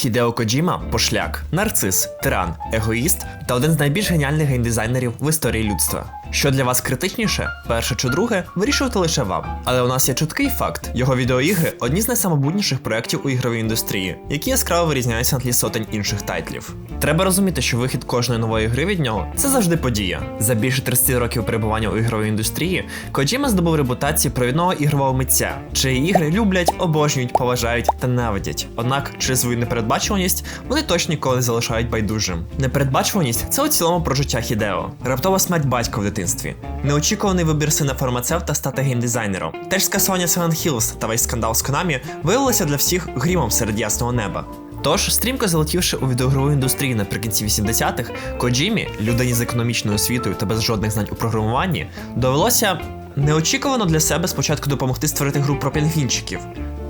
Хідео Коджіма пошляк, нарцис, тиран, егоїст та один з найбільш геніальних геймдизайнерів в історії людства. Що для вас критичніше, перше чи друге, вирішувати лише вам. Але у нас є чіткий факт: його відеоігри одні з найсамобутніших проєктів у ігровій індустрії, які яскраво вирізняються на тлі сотень інших тайтлів. Треба розуміти, що вихід кожної нової гри від нього це завжди подія. За більше 30 років перебування у ігровій індустрії Коджіма здобув репутацію провідного ігрового митця, чиї ігри люблять, обожнюють, поважають та ненавидять. Однак, через свою непередбачуваність вони точно ніколи не залишають байдужим. Непередбачуваність це у цілому про життя Хідео, раптова смерть батька в дитинстві, неочікуваний вибір сина фармацевта стати геймдизайнером. Теж скасування Silent Hills та весь скандал з Konami виявилося для всіх грімом серед ясного неба. Тож, стрімко залетівши у відеоігрову індустрію наприкінці 80-х, Коджімі, людині з економічною освітою та без жодних знань у програмуванні, довелося неочікувано для себе спочатку допомогти створити гру про пінгвінчиків,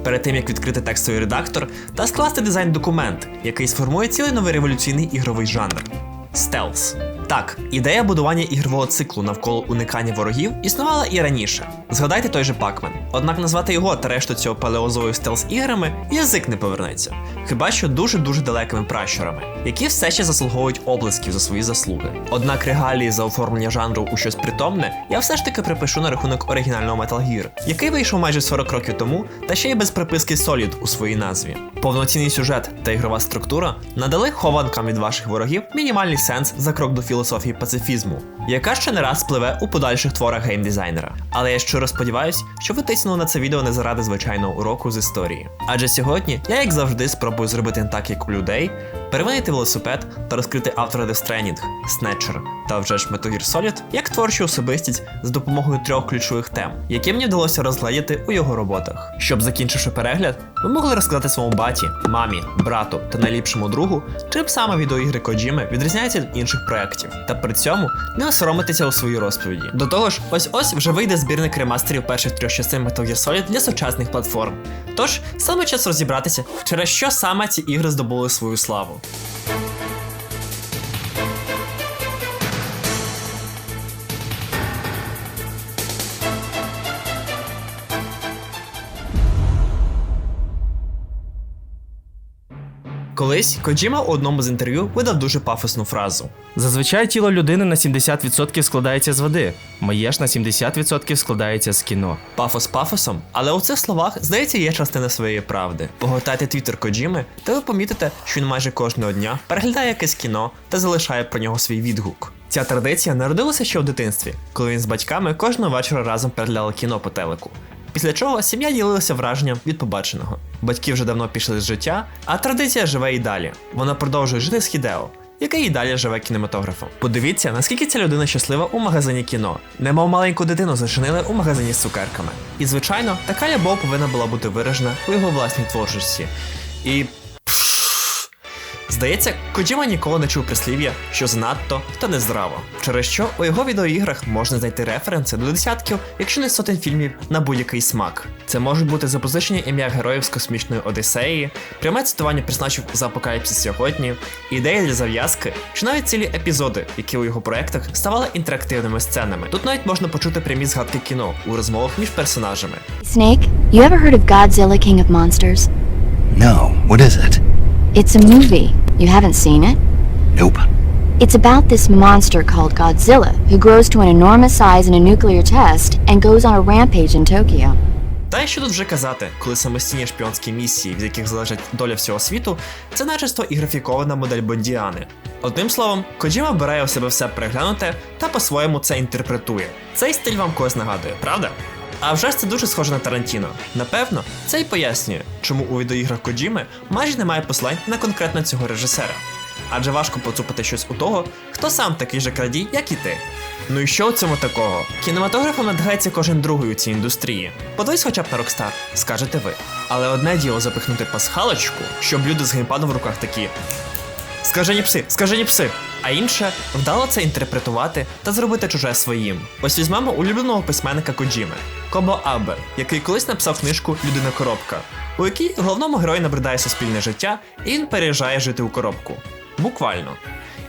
перед тим як відкрити текстовий редактор та скласти дизайн-документ, який сформує цілий новий революційний ігровий жанр стелс. Так, ідея будування ігрового циклу навколо уникання ворогів існувала і раніше. Згадайте той же Пакмен. Однак назвати його та решту цього палеозою стелс іграми язик не повернеться. Хіба що дуже-дуже далекими пращурами, які все ще заслуговують облисків за свої заслуги. Однак регалії за оформлення жанру у щось притомне я все ж таки припишу на рахунок оригінального Metal Gear, який вийшов майже 40 років тому, та ще й без приписки Solid у своїй назві. Повноцінний сюжет та ігрова структура надали хованкам від ваших ворогів мінімальний сенс за крок до філософії пацифізму, яка ще не раз спливе у подальших творах геймдизайнера. Але я щиро сподіваюсь, що ви тиснули на це відео не заради звичайного уроку з історії. Адже сьогодні я, як завжди, спробую зробити так, як у людей, перемінити велосипед та розкрити автора Death Stranding, Snatcher та вже ж Metal Gear Solid як творчу особистість з допомогою трьох ключових тем, які мені вдалося розгледіти у його роботах. Щоб закінчивши перегляд, ви могли розказати своєму баті, мамі, брату та найліпшому другу, чим саме відеоігри Коджіми відрізняються від інших проєктів, та при цьому не осоромитися у своїй розповіді. До того ж, ось ось вже вийде збірник ремастерів перших трьох частин Metal Gear Solid для сучасних платформ. Тож саме час розібратися, через що саме ці ігри здобули свою славу. Tchau. Колись Коджіма у одному з інтерв'ю видав дуже пафосну фразу. Зазвичай тіло людини на 70% складається з води, моє ж на 70% складається з кіно. Пафос пафосом, але у цих словах, здається, є частина своєї правди. Погортайте твіттер Коджіми, та ви помітите, що він майже кожного дня переглядає якесь кіно та залишає про нього свій відгук. Ця традиція народилася ще в дитинстві, коли він з батьками кожного вечора разом переглядали кіно по телеку. Після чого сім'я ділилася враженням від побаченого. Батьки вже давно пішли з життя, а традиція живе і далі. Вона продовжує жити з Хідео, який і далі живе кінематографом. Подивіться, наскільки ця людина щаслива у магазині кіно, немов маленьку дитину зачинили у магазині з цукерками. І звичайно, така любов повинна була бути виражена у його власній творчості. І Здається, Коджіма ніколи не чув прислів'я, що занадто та нездраво, через що у його відеоіграх можна знайти референси до десятків, якщо не сотень фільмів на будь-який смак. Це можуть бути запозичення ім'я героїв з космічної Одіссеї, пряме цитування персонажів за апокаліпсис сьогодні, ідеї для зав'язки, чи навіть цілі епізоди, які у його проектах ставали інтерактивними сценами. Тут навіть можна почути прямі згадки кіно у розмовах між персонажами. Snake, you ever heard of Godzilla King of Monsters? No, what is it? It's a movie. You haven't seen it? Nope. It's about this monster called Godzilla who grows to an enormous size in a nuclear test and goes on a rampage in Tokyo. Та й що тут вже казати, коли самостійні шпіонські місії, від яких залежить доля всього світу, це начисто і графікована модель Бондіани. Одним словом, Коджіма бере у себе все переглянуте та по-своєму це інтерпретує. Цей стиль вам когось нагадує, правда? А вже ж це дуже схоже на Тарантіно. Напевно, це й пояснює, чому у відеоіграх Коджіми майже немає послань на конкретно цього режисера. Адже важко поцупити щось у того, хто сам такий же крадій, як і ти. Ну і що у цьому такого? Кінематографом надгається кожен другий у цій індустрії. Подивись хоча б на Рокстар, скажете ви. Але одне діло запихнути пасхалочку, щоб люди з геймпадом в руках такі. Скажені пси, скажені пси. А інше вдало це інтерпретувати та зробити чуже своїм. Ось візьмемо улюбленого письменника Коджіми Кобо Абе, який колись написав книжку Людина коробка, у якій головному герою набридає суспільне життя, і він переїжджає жити у коробку. Буквально.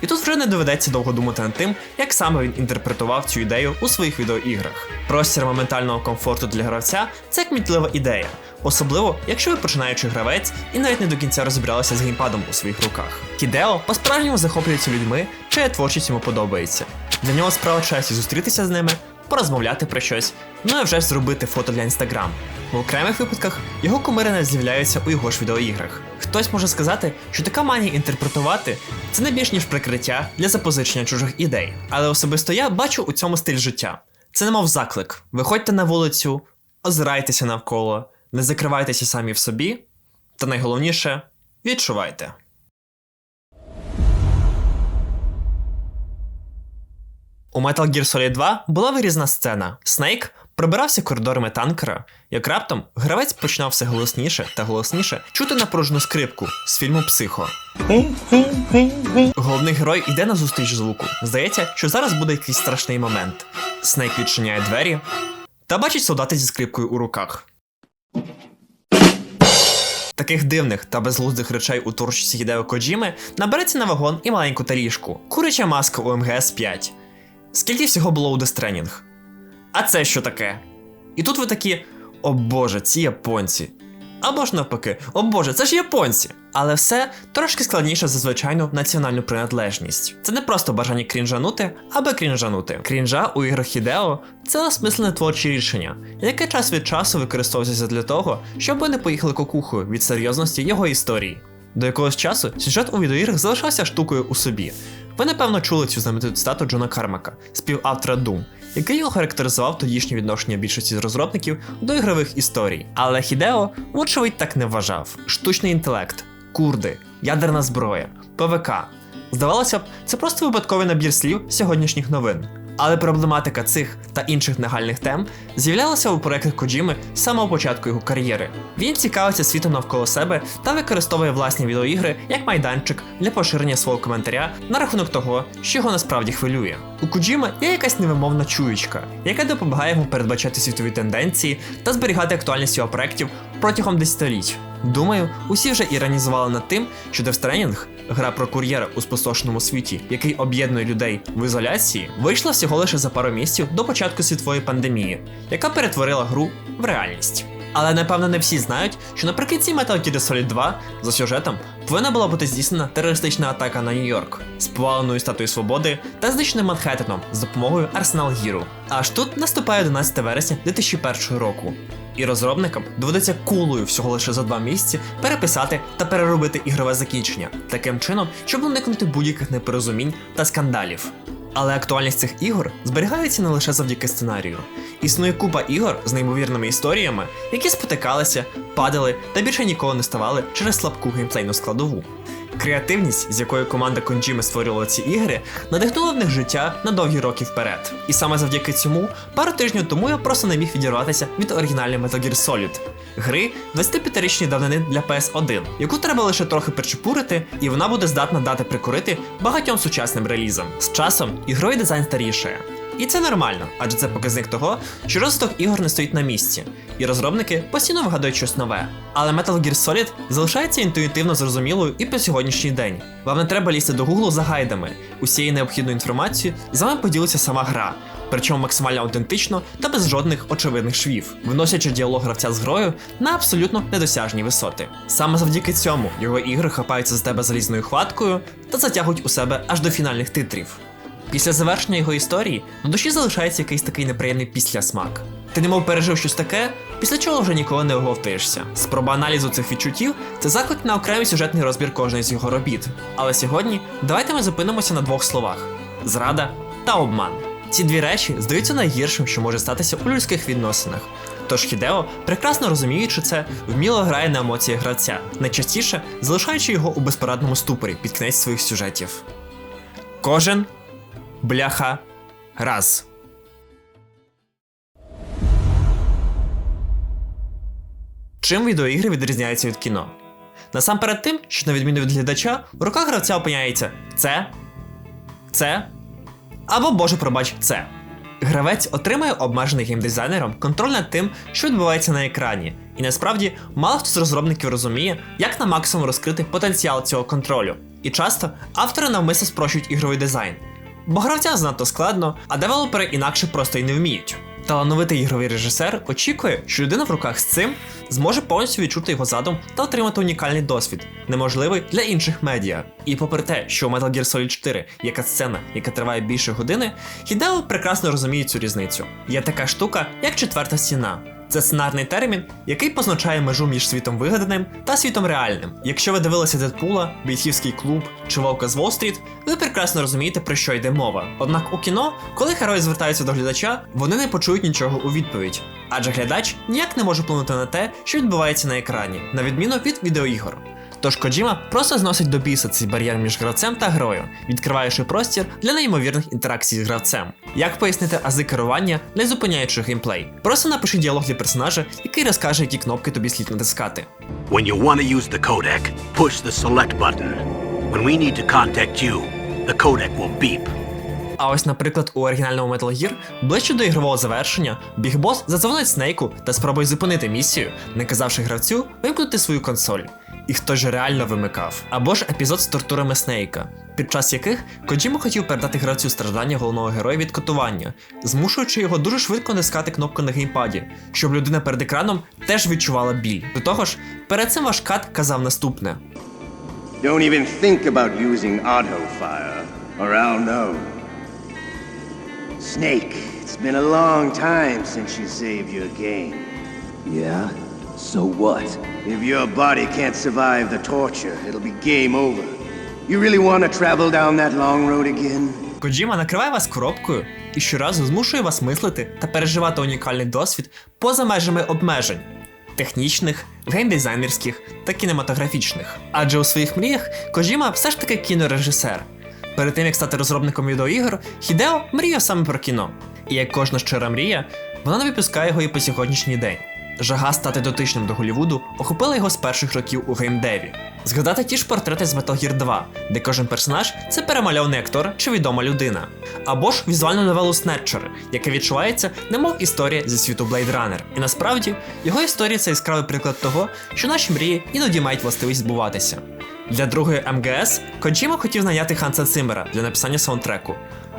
І тут вже не доведеться довго думати над тим, як саме він інтерпретував цю ідею у своїх відеоіграх. Простір моментального комфорту для гравця це кмітлива ідея, особливо якщо ви починаючий гравець і навіть не до кінця розібралися з геймпадом у своїх руках. Кідео по-справжньому захоплюється людьми, чия творчість йому подобається. Для нього справа часі зустрітися з ними, порозмовляти про щось, ну і вже ж зробити фото для інстаграм. В окремих випадках його кумири не з'являються у його ж відеоіграх. Хтось може сказати, що така манія інтерпретувати це не більш ніж прикриття для запозичення чужих ідей. Але особисто я бачу у цьому стиль життя. Це немов заклик. Виходьте на вулицю, озирайтеся навколо, не закривайтеся самі в собі, та найголовніше відчувайте. У Metal Gear Solid 2 була вирізна сцена. Снейк пробирався коридорами танкера, як раптом гравець починав все голосніше та голосніше чути напружену скрипку з фільму Психо. Головний герой йде на зустріч звуку. Здається, що зараз буде якийсь страшний момент. Снейк відчиняє двері та бачить солдата зі скрипкою у руках. Таких дивних та безглуздих речей у творчості Хідео Коджіми набереться на вагон і маленьку тарішку. Куряча маска у МГС 5. Скільки всього було у Stranding? А це що таке? І тут ви такі: о боже, ці японці. Або ж навпаки, о боже, це ж японці. Але все трошки складніше за звичайну національну приналежність. Це не просто бажання крінжанути, аби крінжанути. Крінжа у іграх Хідео це осмислене творче рішення, яке час від часу використовується для того, щоб ви не поїхали кукухою від серйозності його історії. До якогось часу сюжет у відеоіграх залишався штукою у собі. Ви напевно чули цю знамениту цитату Джона Кармака, співавтора Doom, який його характеризував тодішнє відношення більшості з розробників до ігрових історій. Але Хідео, вочевидь, так не вважав. Штучний інтелект, курди, ядерна зброя, ПВК. Здавалося б, це просто випадковий набір слів сьогоднішніх новин. Але проблематика цих та інших нагальних тем з'являлася у проєктах Коджіми з самого початку його кар'єри. Він цікавиться світом навколо себе та використовує власні відеоігри як майданчик для поширення свого коментаря на рахунок того, що його насправді хвилює. У Коджіми є якась невимовна чуючка, яка допомагає йому передбачати світові тенденції та зберігати актуальність його проєктів протягом десятиліть. Думаю, усі вже іронізували над тим, що Stranding, гра про кур'єра у спустошеному світі, який об'єднує людей в ізоляції, вийшла всього лише за пару місяців до початку світової пандемії, яка перетворила гру в реальність. Але напевно не всі знають, що наприкінці Metal Gear Solid 2 за сюжетом повинна була бути здійснена терористична атака на Нью-Йорк з поваленою статуєю свободи та знищеним Манхеттеном з допомогою Арсенал Гіру. Аж тут наступає 11 вересня 2001 року. І розробникам доведеться кулою всього лише за два місяці переписати та переробити ігрове закінчення таким чином, щоб уникнути будь-яких непорозумінь та скандалів. Але актуальність цих ігор зберігається не лише завдяки сценарію. Існує купа ігор з неймовірними історіями, які спотикалися, падали та більше ніколи не ставали через слабку геймплейну складову. Креативність, з якою команда Конджіми створювала ці ігри, надихнула в них життя на довгі роки вперед. І саме завдяки цьому, пару тижнів тому я просто не міг відірватися від оригінальної Metal Gear Solid. Гри 25-річної давнини для PS1, яку треба лише трохи причепурити, і вона буде здатна дати прикурити багатьом сучасним релізам. З часом ігровий дизайн старішає. І це нормально, адже це показник того, що розвиток ігор не стоїть на місці, і розробники постійно вигадують щось нове. Але Metal Gear Solid залишається інтуїтивно зрозумілою і по сьогоднішній день. Вам не треба лізти до Google за гайдами. Усією необхідною інформацією з вами поділиться сама гра, причому максимально аутентично та без жодних очевидних швів, виносячи діалог гравця з грою на абсолютно недосяжні висоти. Саме завдяки цьому його ігри хапаються за тебе залізною хваткою та затягують у себе аж до фінальних титрів. Після завершення його історії на душі залишається якийсь такий неприємний післясмак. Ти немов пережив щось таке, після чого вже ніколи не оговтаєшся. Спроба аналізу цих відчуттів це заклик на окремий сюжетний розбір кожної з його робіт. Але сьогодні давайте ми зупинимося на двох словах: зрада та обман. Ці дві речі здаються найгіршим, що може статися у людських відносинах. Тож Хідео, прекрасно розуміючи це, вміло грає на емоціях гравця, найчастіше залишаючи його у безпорадному ступорі під кінець своїх сюжетів. Кожен бляха раз. Чим відеоігри відрізняються від кіно? Насамперед тим, що на відміну від глядача, в руках гравця опиняється це, це або, боже, пробач, це. Гравець отримає обмежений геймдизайнером контроль над тим, що відбувається на екрані. І насправді мало хто з розробників розуміє, як на максимум розкрити потенціал цього контролю. І часто автори навмисно спрощують ігровий дизайн. Бо гравця занадто складно, а девелопери інакше просто й не вміють. Талановитий ігровий режисер очікує, що людина в руках з цим зможе повністю відчути його задум та отримати унікальний досвід, неможливий для інших медіа. І попри те, що у Metal Gear Solid 4 є катсцена, яка триває більше години, Хідео прекрасно розуміє цю різницю. Є така штука, як четверта стіна. Це сценарний термін, який позначає межу між світом вигаданим та світом реальним. Якщо ви дивилися Дедпула, Бійцівський клуб чи Вовка з Уолл-стріт, ви прекрасно розумієте, про що йде мова. Однак у кіно, коли герої звертаються до глядача, вони не почують нічого у відповідь. Адже глядач ніяк не може вплинути на те, що відбувається на екрані, на відміну від відеоігор. Тож Коджіма просто зносить до біса цей бар'єр між гравцем та грою, відкриваючи простір для неймовірних інтеракцій з гравцем. Як пояснити ази керування, не зупиняючи геймплей? Просто напиши діалог для персонажа, який розкаже, які кнопки тобі слід натискати. When you want to use the codec, push the select button. When we need to contact you, the codec will beep. А ось, наприклад, у оригінальному Metal Gear, ближче до ігрового завершення, Біг Бос задзвонить Снейку та спробує зупинити місію, наказавши гравцю вимкнути свою консоль. І хто ж реально вимикав? Або ж епізод з тортурами Снейка, під час яких Коджіма хотів передати гравцю страждання головного героя від катування, змушуючи його дуже швидко натискати кнопку на геймпаді, щоб людина перед екраном теж відчувала біль. До того ж, перед цим ваш кат казав наступне: Don't even think about using auto fire, or I'll know. Snake, it's been a long time since you saved your game. Yeah? So what? If your body can't survive the torture, it'll be game over. You really want to travel down that long road again? Коджіма накриває вас коробкою і щоразу змушує вас мислити та переживати унікальний досвід поза межами обмежень технічних, геймдизайнерських та кінематографічних. Адже у своїх мріях Коджіма все ж таки кінорежисер. Перед тим як стати розробником відеоігр, Хідео мріяв саме про кіно. І як кожна щира мрія, вона не випускає його і по сьогоднішній день. Жага стати дотичним до Голлівуду охопила його з перших років у геймдеві. Згадати ті ж портрети з Metal Gear 2, де кожен персонаж це перемальований актор чи відома людина. Або ж візуальну новелу Snatcher, яка відчувається, немов історія зі світу Blade Runner. І насправді його історія це яскравий приклад того, що наші мрії іноді мають властивість збуватися. Для другої МГС Коджіма хотів наняти Ханса Циммера для написання саундтреку.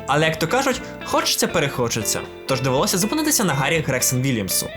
Але як то кажуть, хочеться перехочеться. Тож довелося зупинитися на Гаррі Грексен Вільямсу,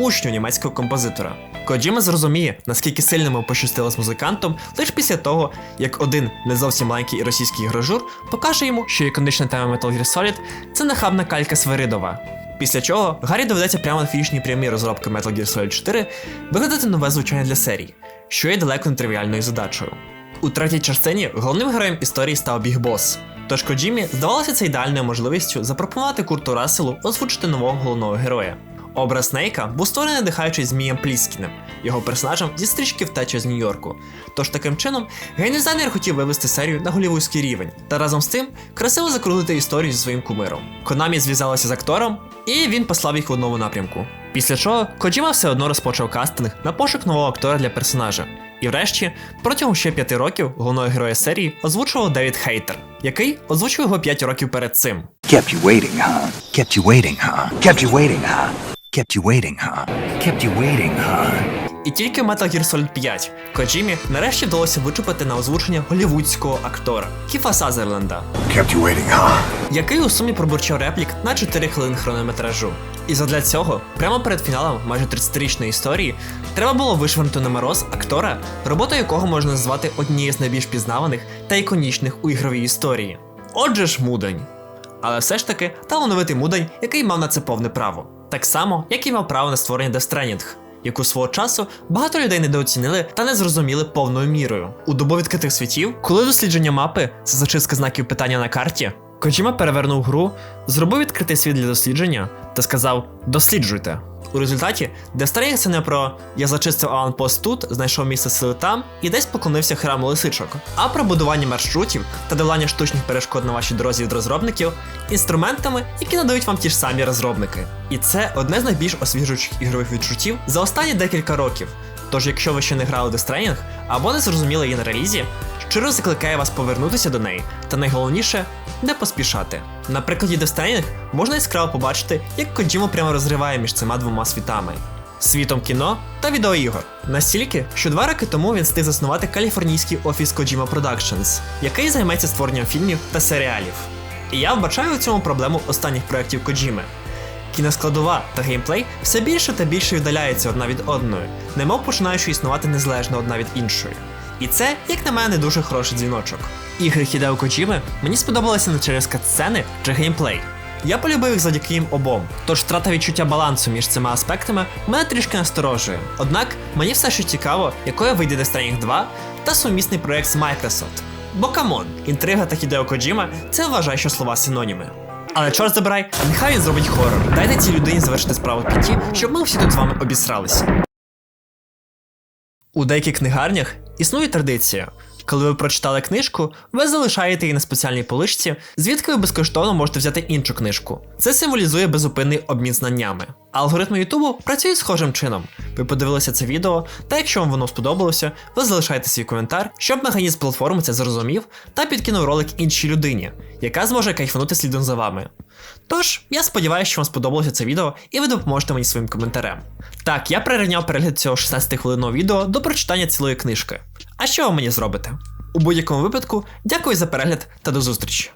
учню німецького композитора. Коджіма зрозуміє, наскільки сильно йому пощастило з музикантом, лише після того, як один не зовсім маленький російський ігрожур покаже йому, що іконічна тема Metal Gear Solid – це нахабна калька Свиридова. Після чого Гаррі доведеться прямо на фінішній прямій розробки Metal Gear Solid 4 вигадати нове звучання для серії, що є далеко не тривіальною задачею. У третій частині головним героєм історії став Біг Бос. Тож Коджімі здавалося це ідеальною можливістю запропонувати Курту Расселу озвучити нового головного героя. Образ Снейка був створений надихаючись Змієм Пліскіним, його персонажем зі стрічки втечі з Нью-Йорку. Тож таким чином геймдизайнер хотів вивести серію на голівудський рівень та разом з тим красиво закрутити історію зі своїм кумиром. Конамі зв'язалася з актором, і він послав їх в одному напрямку. Після чого Коджіма все одно розпочав кастинг на пошук нового актора для персонажа. І врешті, протягом ще п'яти років головного героя серії озвучував Девід Хейтер, який озвучив його 5 років перед цим. Kept you waiting, huh? Kept you waiting, huh? Kept you waiting, huh? Kept you waiting, huh? Kept you waiting, huh? І тільки Metal Gear Solid 5 Коджімі нарешті вдалося вичупити на озвучення голівудського актора Кіфа Сазерленда, Kept you waiting, huh? який у сумі пробурчав реплік на 4 хвилини хронометражу. І задля цього, прямо перед фіналом майже 30-річної історії, треба було вишвернути на мороз актора, роботу якого можна назвати однією з найбільш пізнаваних та іконічних у ігровій історії. Отже ж, мудень. Але все ж таки талановитий мудень, який мав на це повне право. Так само, як і мав право на створення Death Stranding, яку свого часу багато людей недооцінили та не зрозуміли повною мірою. У добу відкритих світів, коли дослідження мапи це зачистка знаків питання на карті, Коджіма перевернув гру, зробив відкритий світ для дослідження та сказав: досліджуйте. У результаті це не про я зачистив аванпост тут, знайшов місце сили там і десь поклонився храму лисичок, а про будування маршрутів та долання штучних перешкод на вашій дорозі від розробників інструментами, які надають вам ті ж самі розробники. І це одне з найбільш освіжуючих ігрових відчуттів за останні декілька років. Тож, якщо ви ще не грали Death Stranding або не зрозуміли її на релізі, щиро закликає вас повернутися до неї, та найголовніше не поспішати. На прикладі Death можна яскраво побачити, як Коджімо прямо розриває між цими двома світами. Світом кіно та відеоігор. Настільки, що два роки тому він встиг заснувати каліфорнійський офіс Kojima Productions, який займається створенням фільмів та серіалів. І я вбачаю у цьому проблему останніх проєктів Коджіми. Кіноскладова та геймплей все більше та більше віддаляються одна від одної, немов починаючи існувати незалежно одна від іншої. І це, як на мене, дуже хороший дзвіночок. Ігри Хідео Коджіми мені сподобалися не через катсцени чи геймплей. Я полюбив їх завдяки їм обом, тож втрата відчуття балансу між цими аспектами мене трішки насторожує. Однак мені все ще цікаво, якою вийде Death Stranding 2 та сумісний проект з Microsoft. Бо камон, інтрига та Хідео Коджіма це вважай, що слова синоніми. Але чорт забирай, нехай він зробить хорор. Дайте цій людині завершити справу в піті, щоб ми всі тут з вами обісралися. У деяких книгарнях існує традиція. Коли ви прочитали книжку, ви залишаєте її на спеціальній поличці, звідки ви безкоштовно можете взяти іншу книжку. Це символізує безупинний обмін знаннями. Алгоритми Ютубу працюють схожим чином. Ви подивилися це відео, та якщо вам воно сподобалося, ви залишаєте свій коментар, щоб механізм платформи це зрозумів та підкинув ролик іншій людині, яка зможе кайфанути слідом за вами. Тож, я сподіваюся, що вам сподобалося це відео і ви допоможете мені своїм коментарем. Так, я прирівняв перегляд цього 16 хвилинного відео до прочитання цілої книжки. А що ви мені зробите? У будь-якому випадку, дякую за перегляд та до зустрічі!